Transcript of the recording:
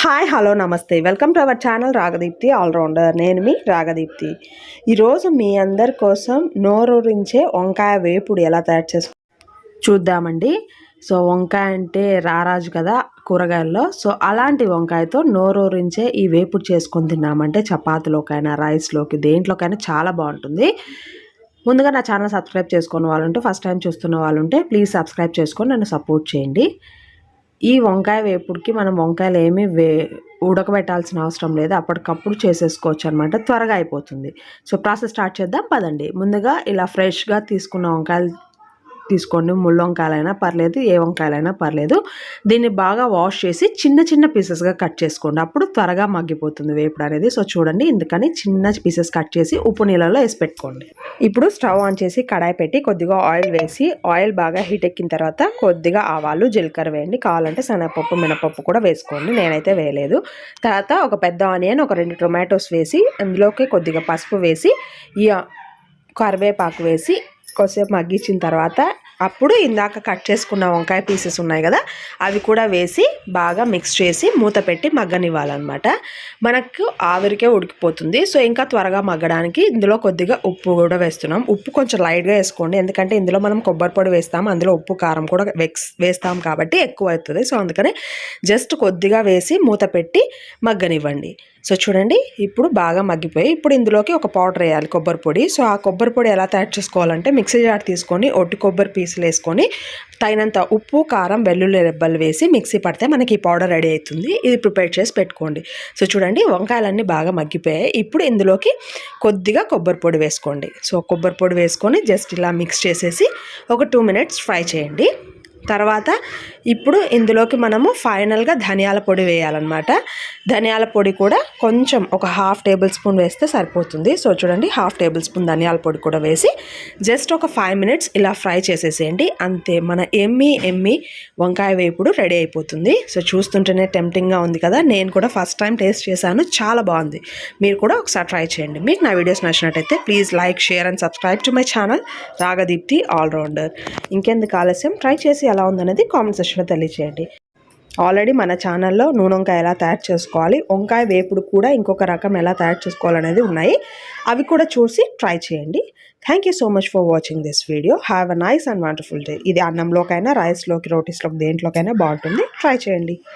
Hi hello నమస్తే. Welcome to our channel Ragadeepthi allrounder నేను మీ రాగదీప్తి ఈరోజు మీ అందరి కోసం నోరూరించే వంకాయ వేపుడు ఎలా తయారు చేసుకో చూద్దామండి. సో వంకాయ అంటే రారాజు కదా కూరగాయల్లో. సో అలాంటి వంకాయతో నోరూరించే ఈ వేపుడు చేసుకొని తిన్నామంటే చపాతీలోకైనా రైస్లోకి దేంట్లోకైనా చాలా బాగుంటుంది. ముందుగా నా ఛానల్ సబ్స్క్రైబ్ చేసుకున్న వాళ్ళు ఉంటే ఫస్ట్ టైం చూస్తున్న వాళ్ళు ఉంటే ప్లీజ్ సబ్స్క్రైబ్ చేసుకొని నన్ను సపోర్ట్ చేయండి. ఈ వంకాయ వేపుడికి మనం వంకాయలు ఏమీ వే ఉడకబెట్టాల్సిన అవసరం లేదు. అప్పటికప్పుడు చేసేసుకోవచ్చు అనమాట త్వరగా అయిపోతుంది. సో ప్రాసెస్ స్టార్ట్ చేద్దాం. పదండి. ముందుగా ఇలా ఫ్రెష్గా తీసుకున్న వంకాయలు తీసుకోండి. ముళ్ళ వంకాయలైనా పర్లేదు ఏ వంకాయలైనా పర్లేదు. దీన్ని బాగా వాష్ చేసి చిన్న చిన్న పీసెస్గా కట్ చేసుకోండి. అప్పుడు త్వరగా మగ్గిపోతుంది వేపుడు అనేది. సో చూడండి ఎందుకని చిన్న పీసెస్ కట్ చేసి ఉప్పు నీళ్ళలో వేసి పెట్టుకోండి. ఇప్పుడు స్టవ్ ఆన్ చేసి కడాయి పెట్టి కొద్దిగా ఆయిల్ వేసి ఆయిల్ బాగా హీట్ ఎక్కిన తర్వాత కొద్దిగా ఆవాలు జీలకర్ర వేయండి. కావాలంటే శనగపప్పు మినపప్పు కూడా వేసుకోండి. నేనైతే వేయలేదు. తర్వాత ఒక పెద్ద ఆనియన్ ఒక రెండు టొమాటోస్ వేసి అందులోకి కొద్దిగా పసుపు వేసి ఈ కరివేపాకు వేసి కొద్దిసేపు మగ్గించిన తర్వాత అప్పుడు ఇందాక కట్ చేసుకున్న వంకాయ పీసెస్ ఉన్నాయి కదా అవి కూడా వేసి బాగా మిక్స్ చేసి మూత పెట్టి మగ్గనివ్వాలన్నమాట. మనకు ఆవిరికే ఉడికిపోతుంది. సో ఇంకా త్వరగా మగ్గడానికి ఇందులో కొద్దిగా ఉప్పు కూడా వేస్తున్నాం. ఉప్పు కొంచెం లైట్గా వేసుకోండి. ఎందుకంటే ఇందులో మనం కొబ్బరి పొడి వేస్తాం. అందులో ఉప్పు కారం కూడా వేస్తాం కాబట్టి ఎక్కువ అవుతుంది. సో అందుకని జస్ట్ కొద్దిగా వేసి మూత పెట్టి మగ్గనివ్వండి. సో చూడండి ఇప్పుడు బాగా మగ్గిపోయి ఇప్పుడు ఇందులోకి ఒక పౌడర్ వేయాలి కొబ్బరి పొడి. సో ఆ కొబ్బరి పొడి ఎలా తయారు చేసుకోవాలంటే మిక్సీ జార్ తీసుకొని ఒట్టి కొబ్బరి పీసులు వేసుకొని తగినంత ఉప్పు కారం వెల్లుల్లి రెబ్బలు వేసి మిక్సీ పడితే మనకి ఈ పౌడర్ రెడీ అవుతుంది. ఇది ప్రిపేర్ చేసి పెట్టుకోండి. సో చూడండి వంకాయలన్నీ బాగా మగ్గిపోయాయి. ఇప్పుడు ఇందులోకి కొద్దిగా కొబ్బరి పొడి వేసుకోండి. సో కొబ్బరి పొడి వేసుకొని జస్ట్ ఇలా మిక్స్ చేసేసి ఒక టూ మినిట్స్ ఫ్రై చేయండి. తర్వాత ఇప్పుడు ఇందులోకి మనము ఫైనల్గా ధనియాల పొడి వేయాలన్నమాట. ధనియాల పొడి కూడా కొంచెం ఒక హాఫ్ టేబుల్ స్పూన్ వేస్తే సరిపోతుంది. సో చూడండి హాఫ్ టేబుల్ స్పూన్ ధనియాల పొడి కూడా వేసి జస్ట్ ఒక ఫైవ్ మినిట్స్ ఇలా ఫ్రై చేసేసేయండి. అంతే మన ఎమ్మి ఎమ్మి వంకాయ వేపుడు రెడీ అయిపోతుంది. సో చూస్తుంటేనే టెంప్టింగ్గా ఉంది కదా. నేను కూడా ఫస్ట్ టైం టేస్ట్ చేశాను. చాలా బాగుంది. మీరు కూడా ఒకసారి ట్రై చేయండి. మీకు నా వీడియోస్ నచ్చినట్టయితే please like share and subscribe to my channel. Ragadeepthi allrounder. ఇంకెందుకు ఆలస్యం? ట్రై చేసి ఎలా ఉందనేది కామెంట్ సెక్షన్లో తెలియజేయండి ఆల్రెడీ మన ఛానల్లో నూనె వంకాయ ఎలా తయారు చేసుకోవాలి వంకాయ వేపుడు కూడా ఇంకొక రకం ఎలా తయారు చేసుకోవాలనేది ఉన్నాయి. అవి కూడా చూసి ట్రై చేయండి. Thank you so much for watching this video have a nice and wonderful day ఇది అన్నంలోకైనా రైస్లోకి రోటీస్లోకి దేంట్లోకైనా బాగుంటుంది. ట్రై చేయండి.